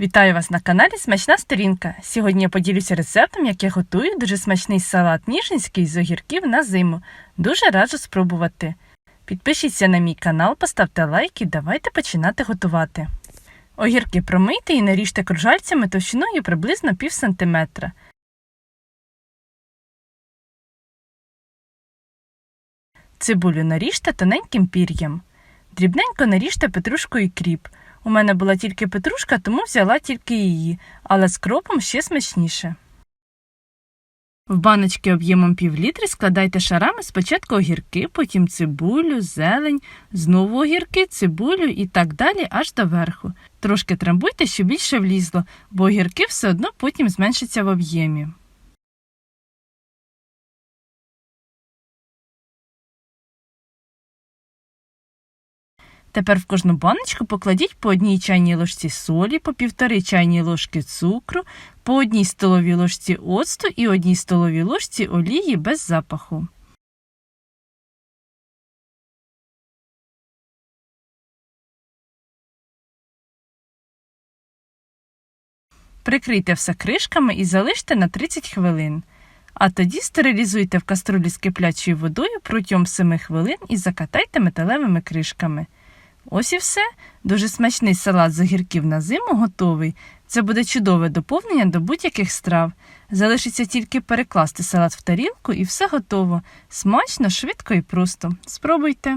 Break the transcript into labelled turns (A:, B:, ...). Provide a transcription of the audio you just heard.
A: Вітаю вас на каналі Смачна сторінка. Сьогодні я поділюся рецептом, як я готую дуже смачний салат ніжинський з огірків на зиму. Дуже раджу спробувати. Підпишіться на мій канал, поставте лайк і давайте починати готувати. Огірки промийте і наріжте кружальцями товщиною приблизно пів сантиметра. Цибулю наріжте тоненьким пір'ям. Дрібненько наріжте петрушку і кріп. У мене була тільки петрушка, тому взяла тільки її, але з кропом ще смачніше. В баночки об'ємом пів літри складайте шарами спочатку огірки, потім цибулю, зелень, знову огірки, цибулю і так далі аж до верху. Трошки трамбуйте, щоб більше влізло, бо огірки все одно потім зменшаться в об'ємі. Тепер в кожну баночку покладіть по одній чайній ложці солі, по півтори чайні ложки цукру, по одній столовій ложці оцту і одній столовій ложці олії без запаху. Прикрийте все кришками і залиште на 30 хвилин. А тоді стерилізуйте в каструлі з киплячою водою протягом 7 хвилин і закатайте металевими кришками. Ось і все. Дуже смачний салат з огірків на зиму готовий. Це буде чудове доповнення до будь-яких страв. Залишиться тільки перекласти салат в тарілку і все готово. Смачно, швидко і просто. Спробуйте.